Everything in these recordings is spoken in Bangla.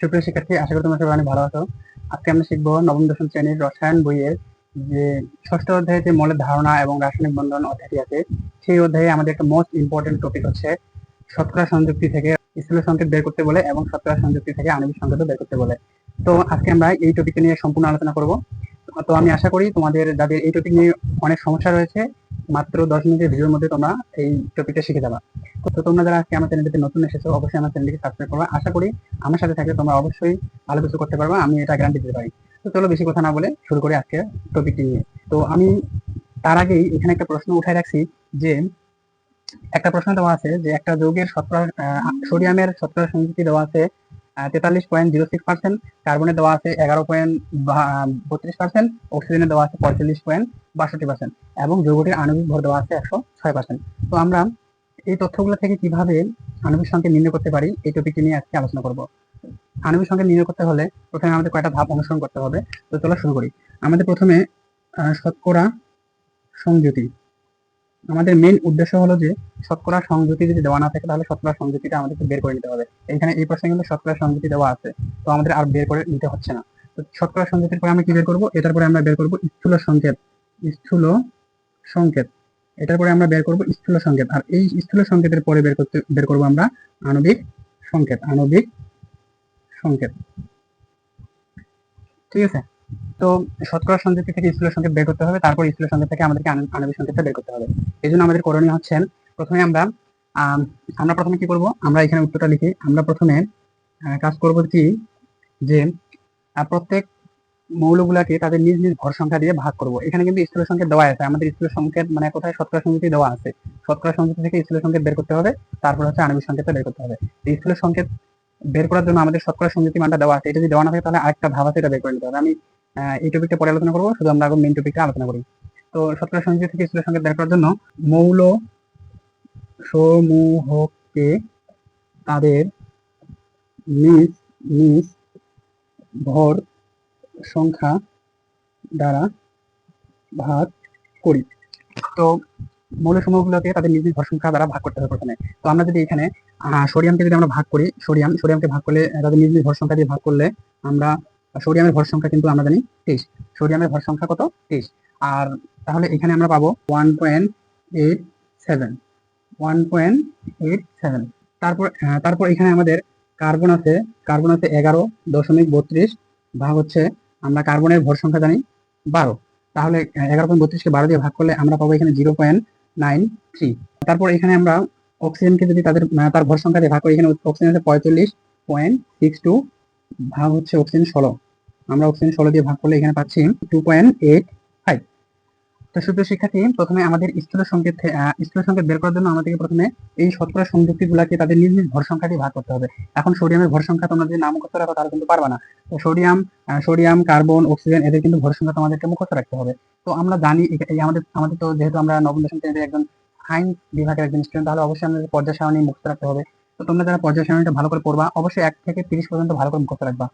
সুপ্রিয় শিক্ষার্থী, আশা করি তোমরা সবাই অনেক ভালো আছো। আজকে আমরা শিখব নবম দশম শ্রেণির রসায়ন বইয়ের যে ষষ্ঠ অধ্যায়ে যে মৌলের ধারণা এবং রাসায়নিক বন্ধন অধ্যায়টি আছে, সেই অধ্যায়ে আমাদের একটা মোস্ট ইম্পর্টেন্ট টপিক হচ্ছে শতকরা সংযুক্তি থেকে স্থূল সংকেত বের করতে বলে এবং শতকরা সংযুক্তি থেকে আণবিক সংকেত বের করতে বলে। তো আজকে আমরা এই টপিকটা নিয়ে সম্পূর্ণ আলোচনা করব। তো আমি আশা করি তোমাদের, যাদের এই টপিক নিয়ে অনেক সমস্যা রয়েছে মাত্র দশ মিনিটের ভিডিওর মধ্যে তোমরা এই টপিকটা শিখে যাবা। তো তোমরা যারা আজকে আমার চ্যানেলটিতে নতুন এসেছ অবশ্যই আমার চ্যানেলটিকে সাবস্ক্রাইব করবা। আশা করি আমার সাথে থাকলে তোমরা অবশ্যই ভালো কিছু করতে পারবা আমি এটা গ্যারান্টি দিতে পারি। তো চলো বেশি কথা না বলে শুরু করি আজকে টপিকটি নিয়ে। তো আমি তার আগেই এখানে একটা প্রশ্ন উঠাই রাখছি যে একটা প্রশ্ন দেওয়া আছে যে একটা যৌগের আহ, সোডিয়ামের শতকরা সংযুক্তি দেওয়া আছে তেতাল্লিশ পয়েন্ট জিরো সিক্স পার্সেন্ট কার্বনে দেওয়া আছে এগারো পয়েন্ট বত্রিশ পার্সেন্ট অক্সিজেনে দেওয়া আছে পঁয়তাল্লিশ পয়েন্ট বাষট্টি পার্সেন্ট এবং যৌগটির আণবিক ভর দেওয়া আছে একশো ছয় পার্সেন্ট তো আমরা এই তথ্যগুলো থেকে কীভাবে আণবিক সংখ্যা নির্ণয় করতে পারি এই টপিকটি নিয়ে আজকে আলোচনা করব। আণবিক সংখ্যা নির্ণয় করতে হলে প্রথমে আমাদের কয়টা ধাপ অনুসরণ করতে হবে, তো চলো শুরু করি। আমাদের প্রথমে শতকরা সংযুতি। আমাদের মেইন উদ্দেশ্য হলো যে শতকরা সংযুতি যদি দেওয়া না থাকে, তাহলে শতকরা সংযুতিটা আমাদেরকে বের করে নিতে হবে। এখানে এই প্রশ্নে কিন্তু শতকরা সংযুতি দেওয়া আছে, তো আমাদের আর বের করে নিতে হচ্ছে না। তো শতকরা সংযুতির পরে আমরা কি বের করব? এটার পরে আমরা বের করব স্থূল সংকেত স্থূল সংকেত। এটার পরে আমরা বের করব স্থূল সংকেত। আর এই স্থূল সংকেতের পরে বের করতে, বের করব আমরা আণবিক সংকেত আণবিক সংকেত। ঠিক আছে? তো শতকরা সংকেত থেকে স্থূল সংকেত বের করতে হবে, তারপর স্থূল সংকেত থেকে আমাদেরকে আণবিক সংকেতটা বের করতে হবে। এই জন্য আমাদের করণীয় হচ্ছেন প্রথমে আমরা আমরা প্রথমে কি করব? আমরা এখানে উত্তরটা লিখি। আমরা প্রথমে কাজ করব কি? যে প্রত্যেক মৌলগুলাকে তাদের নিজ নিজ ভর সংখ্যা দিয়ে ভাগ করব। এখানে কিন্তু স্থূল সংকেত দেওয়া আছে। আমাদের স্থূল সংকেত মানে কোথায় শতকরা সংকেতই দেওয়া আছে? শতকরা সংকেত থেকে স্থূল সংকেত বের করতে হবে, তারপর হচ্ছে আণবিক সংকেতটা বের করতে হবে। স্থূল সংকেত বের করার জন্য আমাদের শতকরা সংযুক্তি মানটা দেওয়া আছে। এটা যদি দেওয়া না থাকে, তাহলে আরেকটা আছে, এটা বের করে নিতে হবে। আমি এই টপিকটা পরে আলোচনা করব। শুধু আমরা এখন মেইন টপিকটা আলোচনা করি। তো শতকরা সংযুক্তি থেকে স্থূল বের করার জন্য মৌল সমূহকে তাদের নিজ নিজ ভর সংখ্যা দ্বারা ভাগ করি। তো মৌলসমূহগুলোকে তাদের নিজ নিজ ভর সংখ্যা দ্বারা ভাগ করতে হবে প্রথমে। তো আমরা যদি এখানে সোডিয়ামকে যদি আমরা ভাগ করি, সোডিয়াম, সোডিয়ামকে ভাগ করলে, তাদের নিজ নিজ ভর সংখ্যা দিয়ে ভাগ করলে আমরা সোডিয়ামের ভর সংখ্যা কিন্তু আমরা জানি তেইশ সোডিয়ামের ভর সংখ্যা কত? তেইশ আর তাহলে এখানে আমরা পাবো one point eight seven one point eight seven তারপর তারপর এখানে আমাদের কার্বন আছে। কার্বন আছে এগারো দশমিক বত্রিশ ভাগ হচ্ছে আমরা কার্বনের ভর সংখ্যা জানি বারো। তাহলে এগারো পয়েন্ট বত্রিশকে বারো দিয়ে ভাগ করলে আমরা পাবো এখানে জিরো পয়েন্ট নাইন থ্রি তারপর এখানে আমরা অক্সিজেনকে যদি তাদের তার ভর সংখ্যা দিয়ে ভাগ করি, এখানে অক্সিজেন আছে পঁয়তাল্লিশ পয়েন্ট সিক্স টু ভাগ হচ্ছে অক্সিজেন ষোলো। আমরা অক্সিজেন ষোলো দিয়ে ভাগ করলে এখানে পাচ্ছি টু তো সুপ্রিয় শিক্ষার্থী, প্রথমে আমাদের স্থূল সংকেত স্থূল সংকেত বের করার জন্য আমাদেরকে প্রথমে এই শতকরা সংযুক্তি গুলাকে তাদের নিজ নিজ ভর সংখ্যা দিয়ে ভাগ করতে হবে। এখন সোডিয়ামের ভর সংখ্যা তোমরা যদি মুখস্থ রাখো, তাহলে কিন্তু পারবে না। তো সোডিয়াম সোডিয়াম, কার্বন অক্সিজেন এদের কিন্তু ভর সংখ্যা তোমাদেরকে মুখস্থ রাখতে হবে। তো আমরা জানি আমাদের আমাদের তো যেহেতু আমরা নবম দশম শ্রেণির একজন সায়েন্স বিভাগের একজন স্টুডেন্ট তাহলে অবশ্যই আমাদের পর্যায় সারণী মুখস্থ রাখতে হবে। তো তোমরা যারা পর্যায় সারণীটা ভালো করে পড়বা, অবশ্যই এক থেকে তিরিশ পর্যন্ত ভালো করে মুখস্থ রাখবা।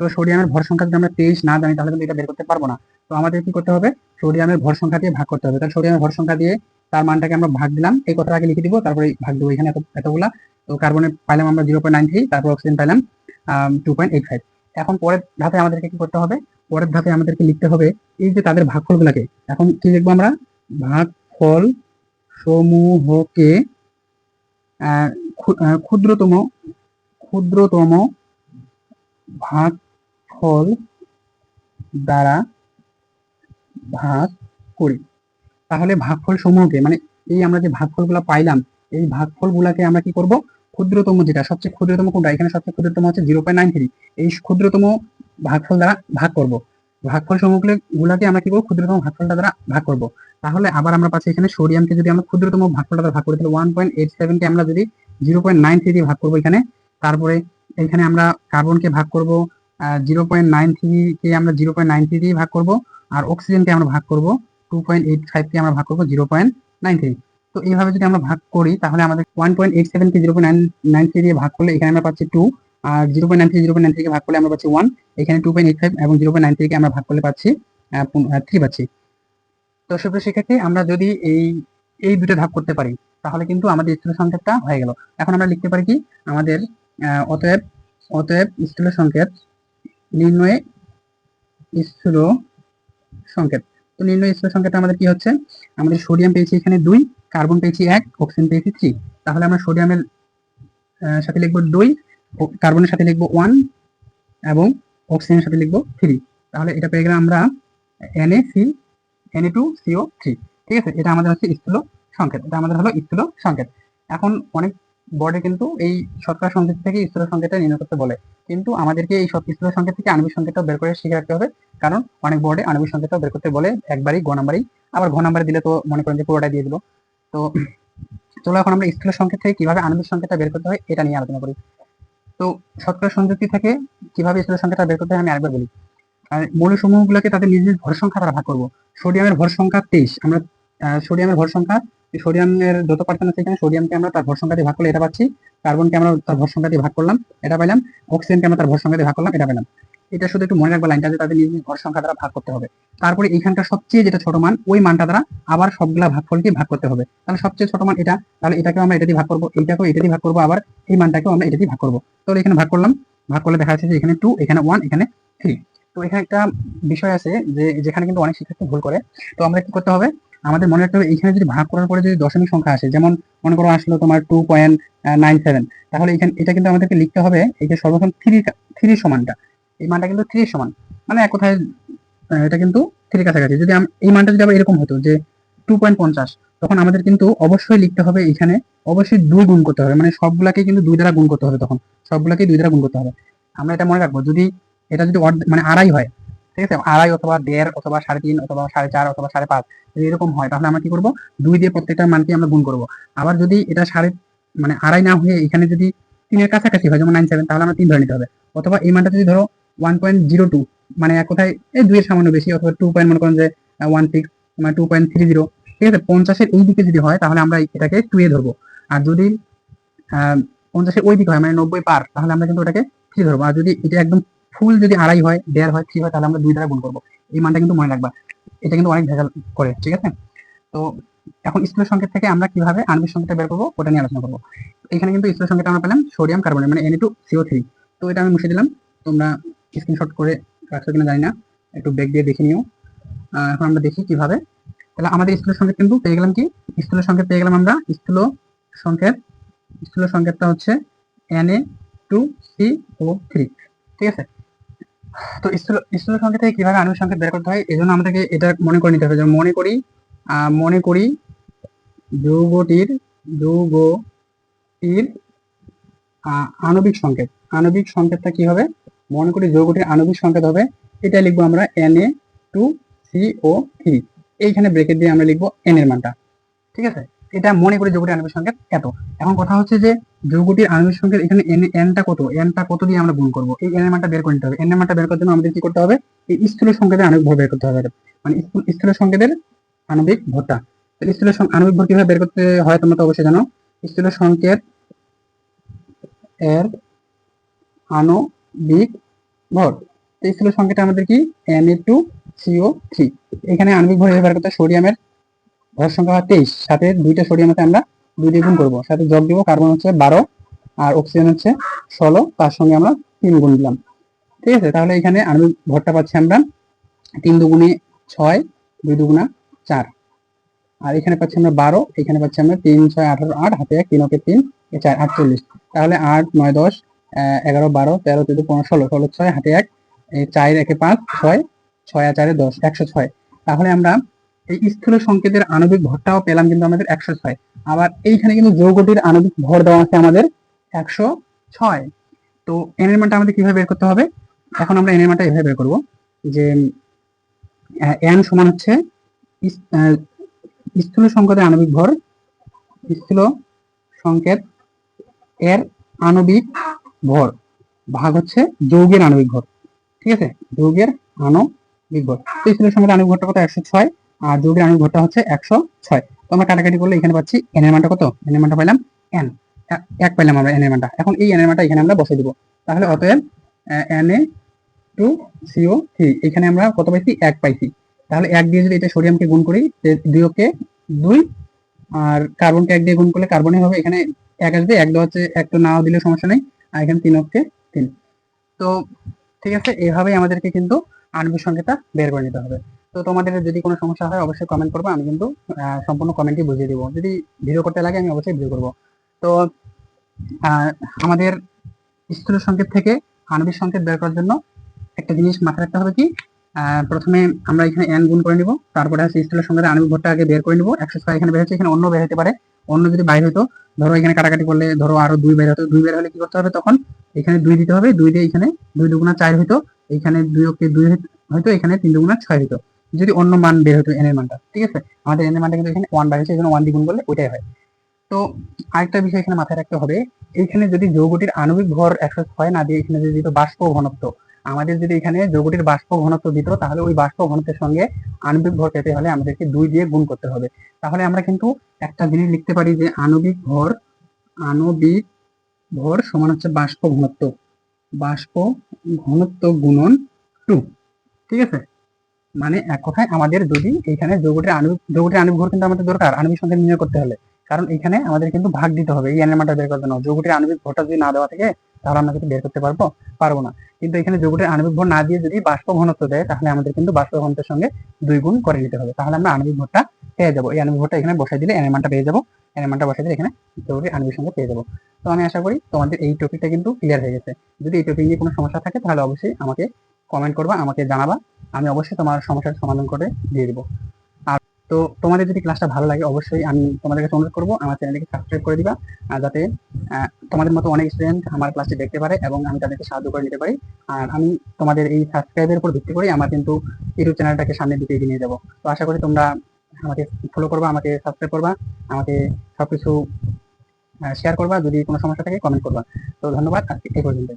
তো সোডিয়ামের ভর সংখ্যা যদি আমরা তেইশ না জানি তাহলে কিন্তু এটা বের করতে পারব না। তো আমাদের কি করতে হবে? সোডিয়ামের ভর সংখ্যা দিয়ে ভাগ করতে হবে। তাহলে সোডিয়ামের ভর সংখ্যা দিয়ে তার মানটাকে আমরা ভাগ দিলাম। এই কথাটা আগে লিখে দিব তারপরে ভাগ দেবো এখানে এত- এতগুলা। তো কার্বনে পাইলাম আমরা জিরো পয়েন্ট নাইন থ্রি তারপর অক্সিজেন পাইলাম টু পয়েন্ট এইট ফাইভ এখন পরের ধাপে আমাদেরকে কি করতে হবে? পরের ধাপে আমাদেরকে লিখতে হবে এই যে তাদের ভাগ ভাগফলগুলোকে। এখন কি লিখব আমরা? ভাগফল সমূহকে আহ, ক্ষু- ক্ষুদ্রতম ক্ষুদ্রতম ভাগফল দ্বারা ভাগ করি। তাহলে ভাগফল সমূহকে মানে এই আমরা যে ভাগফলগুলো পাইলাম, এই ভাগফলগুলোকে আমরা কি করব? ক্ষুদ্রতম যেটা, সবচেয়ে ক্ষুদ্রতম কোনটা? এখানে সবচেয়ে ক্ষুদ্রতম হচ্ছে জিরো পয়েন্ট নাইন থ্রি এই ক্ষুদ্রতম ভাগফল দ্বারা ভাগ করব। ভাগফল সমূহগুলো গুলাকে আমরা কি করব? ক্ষুদ্রতম ভাগফলটা দ্বারা ভাগ করব। তাহলে আবার আমরা পাচ্ছি এখানে সোডিয়ামকে যদি আমরা ক্ষুদ্রতম ভাগফলটা দ্বারা ভাগ করি, তাহলে ওয়ান পয়েন্ট এইট সেভেনকে আমরা যদি জিরো পয়েন্ট নাইন থ্রি দিয়ে ভাগ করব এখানে। তারপরে এখানে আমরা কার্বনকে ভাগ করব। জিরো পয়েন্ট নাইন থ্রি কে আমরা জিরো পয়েন্ট নাইন থ্রি দিয়ে ভাগ করব, আর অক্সিজেনকে আমরা ভাগ করব টু পয়েন্ট এইট ফাইভ কে আমরা ভাগ করব জিরো পয়েন্ট নাইন থ্রি তো এইভাবে যদি আমরা ভাগ করি, তাহলে আমাদের ওয়ান পয়েন্ট এইট সেভেন কে zero point nine nine three দিয়ে ভাগ করলে এখানে আমরা পাচ্ছি টু আর zero point nine three zero point nine থ্রিকে ভাগ করলে আমরা পাচ্ছি ওয়ান এখানে টু পয়েন্ট এইট ফাইভ এবং জিরো পয়েন্ট নাইন থ্রিকে আমরা ভাগ করলে পাচ্ছি থ্রি পাচ্ছি। তো সুপ্রিয় শিক্ষার্থী, আমরা যদি এই এই দুটো ভাগ করতে পারি, তাহলে কিন্তু আমাদের স্থূল সংকেতটা হয়ে গেল। এখন আমরা লিখতে পারি কি? আমাদের অতএব অতএব স্থূল সংকেত নির্ণয়ে স্থূল সংকেত। তো নির্ণয় স্থূল সংকেত আমাদের কি হচ্ছে? আমাদের সোডিয়াম পেয়েছি এখানে দুই, কার্বন পেয়েছি এক, অক্সিজেন পেয়েছি থ্রি। তাহলে আমরা সোডিয়ামের সাথে লিখব দুই কার্বনের সাথে লিখব ওয়ান এবং অক্সিজেনের সাথে লিখব থ্রি। তাহলে এটা পেয়ে গেলাম আমরা N A C, N A two C O three. ঠিক আছে? এটা আমাদের হচ্ছে স্থূল সংকেত। এটা আমাদের হলো স্থূল সংকেত। এখন অনেক বোর্ডে কিন্তু এই শতকরা সংকেত থেকে স্থূল সংকেতটা নির্ণয় করতে বলে। কিন্তু আমাদেরকে এই সব স্থূল সংকেত থেকে আণবিক সংকেতটা বের করে শিখে রাখতে হবে। কারণ অনেক বোর্ডে আণবিক সংকেতটা বের করতে বলে একবারই গ নাম্বারই। আবার ঘ নাম্বারে দিলে তো মনে করেন যে পুরোটা দিয়ে দিল। তো চলো এখন আমরা স্থূল সংকেত থেকে কীভাবে আণবিক সংকেতটা বের করতে হয় এটা নিয়ে আলোচনা করি। তো শতকরা সংযুক্তি থেকে কীভাবে স্থূল সংকেতটা বের করতে হয় আমি আরেকবার বলি। আর মৌল সমূহগুলোকে তাদের নিজ নিজ ভর সংখ্যা দ্বারা ভাগ করব। সোডিয়ামের ভর সংখ্যা তেইশ। আমরা সোডিয়ামের ভর সংখ্যা সোডিয়ামের যত পার্সেন্ট আছে এখানে সোডিয়ামকে আমরা তার ভর দিয়ে ভাগ করলে এটা পাচ্ছি কার্বনকে আমরা তার ভর সংখ্যা দিয়ে ভাগ করলাম, এটা পেলাম অক্সিজেনকে আমরা তার ভর সংখ্যা দিয়ে ভাগ করলাম, এটা পেলাম এটা শুধু একটু মনে রাখব লাইনটা যে তাদের নিজ নিজ সংখ্যা দ্বারা ভাগ করতে হবে। তারপরে এখানকার সবচেয়ে যেটা ছোট মান, ওই মানটা দ্বারা আবার সবগুলা ভাগফলকে ভাগ করতে হবে। তাহলে সবচেয়ে ছোট মান এটা, তাহলে এটাকেও আমরা এটা দিয়ে ভাগ করব, এইটাকেও এটা দিয়ে ভাগ করব, আবার এই মানটাকেও আমরা এটা দিয়ে ভাগ করব। তাহলে এখানে ভাগ করলাম, ভাগ করলে দেখা যাচ্ছে যে এখানে টু এখানে ওয়ান এখানে থ্রি তো এখানে একটা বিষয় আছে যে, যেখানে কিন্তু অনেক শিক্ষার্থী ভুল করে। তো আমরা কি করতে হবে? আমাদের মনে রাখতে হবে এখানে যদি ভাগ করার পরে যদি দশমিক সংখ্যা আসে, যেমন মনে করো আসলো তোমার টু পয়েন্ট নাইন সেভেন তাহলে এখানে, এটা কিন্তু আমাদেরকে লিখতে হবে, এই যে সর্বপ্রথম থ্রি থ্রি সমানটা, এই মানটা কিন্তু থ্রি সমান মানে এক কথায় এটা কিন্তু থ্রি কাছাকাছি। যদি এই মানটা যদি আবার এরকম হতো যে টু পয়েন্ট পঞ্চাশ, তখন আমাদের কিন্তু অবশ্যই লিখতে হবে এখানে, অবশ্যই দুই গুণ করতে হবে মানে সবগুলাকে কিন্তু দুই দ্বারা গুণ করতে হবে তখন সবগুলাকে দুই দ্বারা গুণ করতে হবে। আমরা এটা মনে রাখব, যদি এটা যদি মানে আড়াই হয় ঠিক আছে? আড়াই অথবা দেড় অথবা সাড়ে তিন অথবা সাড়ে চার অথবা সাড়ে পাঁচ, যদি এরকম হয়, তাহলে আমরা কি করব? দুই দিয়ে প্রত্যেকটা মানকে আমরা গুণ করব। আবার যদি এটা সাড়ে মানে আড়াই না হয়ে এখানে যদি তিনের কাছাকাছি হয়, যেমন নাইন সেভেন তাহলে আমরা তিন ধরে নিতে হবে। অথবা এই মানটা যদি ধরো ওয়ান পয়েন্ট জিরো টু মানে এক কথায়, এই দুইয়ের সামান্য বেশি, অথবা টু পয়েন্ট মনে করেন যে ওয়ান সিক্স মানে টু পয়েন্ট থ্রি জিরো ঠিক আছে? পঞ্চাশের এই দিকে যদি হয়, তাহলে আমরা এটাকে টু এ ধরবো। আর যদি পঞ্চাশের ওই দিকে হয় মানে নব্বই পার, তাহলে আমরা কিন্তু ওটাকে থ্রি ধরবো। আর যদি এটা একদম ফুল যদি আড়াই হয়, দেড় হয় থ্রি হয়, তাহলে আমরা দুই দ্বারা গুণ করব। এই মানটা কিন্তু মনে রাখবা। এটা কিন্তু অনেক ভেজাল করে, ঠিক আছে? তো এখন স্থূল সংকেত থেকে আমরা কীভাবে আণবিক সংকেতটা বের করব, ওটা নিয়ে আলোচনা করব। এখানে কিন্তু স্থূল সংকেত আমরা পেলাম সোডিয়াম কার্বনের মানে এন টু সিও থ্রি তো এটা আমি মুছে দিলাম। তোমরা স্ক্রিনশট করে রাখছো কিনা জানি না। একটু ব্যাগ দিয়ে দেখে নিও। এখন আমরা দেখি কীভাবে। তাহলে আমাদের স্থূল সংকেত কিন্তু পেয়ে গেলাম কি? স্থূল সংকেত পেয়ে গেলাম আমরা স্থূল সংকেত। স্থূল সংকেতটা হচ্ছে N A two C O three ঠিক আছে? তো স্থূল সংকেত থেকে কীভাবে আণবিক সংকেত বের করতে হয় এই জন্য আমাদেরকে এটা মনে করে নিতে হবে। যেমন মনে করি মনে করি যৌগটির যৌগটির আণবিক সংকেত। আণবিক সংকেতটা কি হবে? মনে করি যৌগটির আণবিক সংকেত হবে। এটা লিখব আমরা N A two C O three এইখানে ব্রেকেট দিয়ে আমরা লিখব এন এর মানটা। ঠিক আছে? এটা মনে করি যৌগটির আণবিক সংকেত এত। এখন কথা হচ্ছে যে যৌগটির আণবিক সংকেত এখানে এন এনটা কত? এনটা কত দিয়ে আমরা গুণ করব? এই এন মানটা বের করে নিতে হবে। এন মানটা বের করার জন্য আমাদের কি করতে হবে? এই স্থূল সংকেতের আণবিক ভর বের করতে হবে। মানে স্থূল- সংকেতের আণবিক ভরটা। স্থূল আণবিক ভর কীভাবে বের করতে হয় তোমরা তো অবশ্যই জানো। স্থূল সংকেত এর আণবিক ভর। স্থূল সংকেত আমাদের কি? N A two C O three এখানে আণবিক ভর বের করতে সোডিয়ামের ভর সংখ্যা তেইশ। সাথে দুইটা আছে আমরা দুই দিয়ে গুণ করব। সাথে যোগ দিব, কার্বন হচ্ছে বারো আর অক্সিজেন হচ্ছে ষোলো। তার সঙ্গে আমরা তিন গুণ দিলাম। ঠিক আছে? তাহলে এখানে আণবিক ভরটা পাচ্ছি আমরা তিন দুগুণে ছয়, দুই দুগুণা চার। আর এখানে পাচ্ছি আমরা বারো, এখানে পাচ্ছি আমরা তিন, ছয়, আঠারো, আট, হাতে এক, তিন তিন চার, আটচল্লিশ। তাহলে আট, নয়, দশ এগারো, বারো, তেরো, চোদ্দ, পনেরো, ষোলো ষোলো, ছয়, হাতে এক চার, একে পাঁচ, ছয় ছয় আর চারে দশ, একশো ছয়। তাহলে আমরা এই স্থূল সংকেতের আণবিক ভরটাও পেলাম কিন্তু আমাদের একশো ছয়। আবার এইখানে কিন্তু যৌগটির আণবিক ভর দেওয়া আছে আমাদের একশো ছয়। তো এন মানটা আমাদের কীভাবে বের করতে হবে? এখন আমরা এন মানটা এভাবে বের করব যে এন সমান হচ্ছে স্থূল সংকেতের আণবিক ভর। স্থূল সংকেত এর আণবিক ভর ভাগ হচ্ছে যৌগের আণবিক ভর। ঠিক আছে? যৌগের আণবিক ভর। তো স্থূল সংকেতের আণবিক ভরটা কত? একশো ছয়। আর যৌগের আণবিক ভরটা হচ্ছে একশো ছয়। তো আমরা কাটাকাটি করলে এখানে পাচ্ছি এন এর মানটা কত? এন এর মানটা পাইলাম এন এক পাইলাম আমরা এন এর মানটা। এখন এই এন এর মানটা এখানে আমরা বসে দিব। তাহলে অতএব N A two C O three এখানে আমরা কত পাইছি? এক পাইছি। তাহলে এক দিয়ে যদি এটা সোডিয়ামকে গুণ করি দুই দুইকে দুই, আর কার্বনকে এক দিয়ে গুণ করলে কার্বনে হবে এখানে এক আসবে, এক দেওয়া হচ্ছে, এক তো নাও দিলে সমস্যা নেই, আর এখানে তিন অক্ষে তিন। তো, ঠিক আছে, এভাবেই আমাদেরকে কিন্তু আণবিক সংখ্যাটা বের করে নিতে হবে। তো তোমাদের যদি কোনো সমস্যা হয়, অবশ্যই কমেন্ট করবে। আমি কিন্তু সম্পূর্ণ কমেন্টই বুঝিয়ে দিব। যদি ভিডিও করতে লাগে, আমি অবশ্যই ভিডিও করব। তো আমাদের স্থূল সংকেত থেকে আণবিক সংকেত বের করার জন্য একটা জিনিস মাথায় রাখতে হবে কি প্রথমে আমরা এখানে এন গুণ করে নিব। তারপরে হচ্ছে স্থূল সংকেতের আণবিক ভরটা আগে বের করে নিব। একশো ছয় এখানে বের হচ্ছে এখানে অন্য বের হতে পারে। অন্য যদি বাইর হতো ধরো এখানে কাটাকাটি করলে, ধরো আরও দুই বের হতো, দুই বের হলে কি করতে হবে তখন? এখানে দুই দিতে হবে, দুই দিয়ে এখানে দুই দুগুণা চার হইতো, এখানে দুই ওকে দুই হয়তো এখানে তিন দুগুণা ছয় হইতো। যদি অন্য মান বের হতো এন এর মানটা, ঠিক আছে? আমাদের এন এর মানটা কিন্তু এখানে ওয়ান বাইর হচ্ছে এখানে ওয়ান দ্বিগুণ করলে ওইটাই হয়। তো আরেকটা বিষয় এখানে মাথায় রাখতে হবে, এইখানে যদি যৌগটির আণবিক ভর একশো ছয় না দিয়ে এখানে যদি দিত বাষ্প ঘনত্ব, আমাদের যদি এখানে যৌগটির বাষ্প ঘনত্ব দিত, তাহলে ওই বাষ্প ঘনত্বের সঙ্গে আণবিক ভর পেতে হলে আমাদেরকে দুই দিয়ে গুণ করতে হবে। তাহলে আমরা কিন্তু একটা জিনিস লিখতে পারি যে আণবিক ভর আণবিক ভর সমান হচ্ছে বাষ্প ঘনত্ব বাষ্প ঘনত্ব গুণন টু, ঠিক আছে? মানে এক কথায় আমাদের যদি এখানে যৌগটির আণবিক যৌগটির আণবিক ভর কিন্তু আমাদের দরকার আণবিক সংখ্যা নির্ণয় করতে হলে। কারণ এখানে আমাদের কিন্তু ভাগ দিতে হবে, এই মানটা বের করতে না যৌগটির আণবিক ভরটা যদি না দেওয়া থাকে, তাহলে আমরা কিন্তু বের করতে পারব পারব না। কিন্তু এখানে যৌগটির আণবিক ভর না দিয়ে যদি বাষ্প ঘনত্ব দেয়, তাহলে আমাদের কিন্তু বাষ্প ঘনত্বের সঙ্গে দুই গুণ করে নিতে হবে। তাহলে আমরা আণবিক ভরটা পেয়ে যাব। এই আণবিক ভরটা এখানে বসাই দিলে এনের মানটা পেয়ে যাব। এনের মানটা বসাই দিলে এখানে যৌগটির আণবিক সংখ্যা পেয়ে যাব। তো আমি আশা করি তোমাদের এই টপিকটা কিন্তু ক্লিয়ার হয়ে গেছে। যদি এই টপিক নিয়ে কোনো সমস্যা থাকে, তাহলে অবশ্যই আমাকে কমেন্ট করবা, আমাকে জানাবা। আমি অবশ্যই তোমার সমস্যার সমাধান করে দিয়ে দেবো। আর তো তোমাদের যদি ক্লাসটা ভালো লাগে, অবশ্যই আমি তোমাদের কাছে অনুরোধ করব, আমার চ্যানেলটিকে সাবস্ক্রাইব করে দিবা, আর যাতে তোমাদের মতো অনেক স্টুডেন্ট আমার ক্লাসটি দেখতে পারে এবং আমি তাদেরকে সাহায্য করে নিতে পারি। আর আমি তোমাদের এই সাবস্ক্রাইবের উপর ভিত্তি করে আমার কিন্তু ইউটিউব চ্যানেলটাকে সামনের দিকে এগিয়ে নিয়ে যাব। তো আশা করি তোমরা আমাকে ফলো করবা, আমাকে সাবস্ক্রাইব করবা, আমাকে সবকিছু শেয়ার করবা, যদি কোনো সমস্যা থাকে কমেন্ট করবা। তো ধন্যবাদ, আজকে এই পর্যন্ত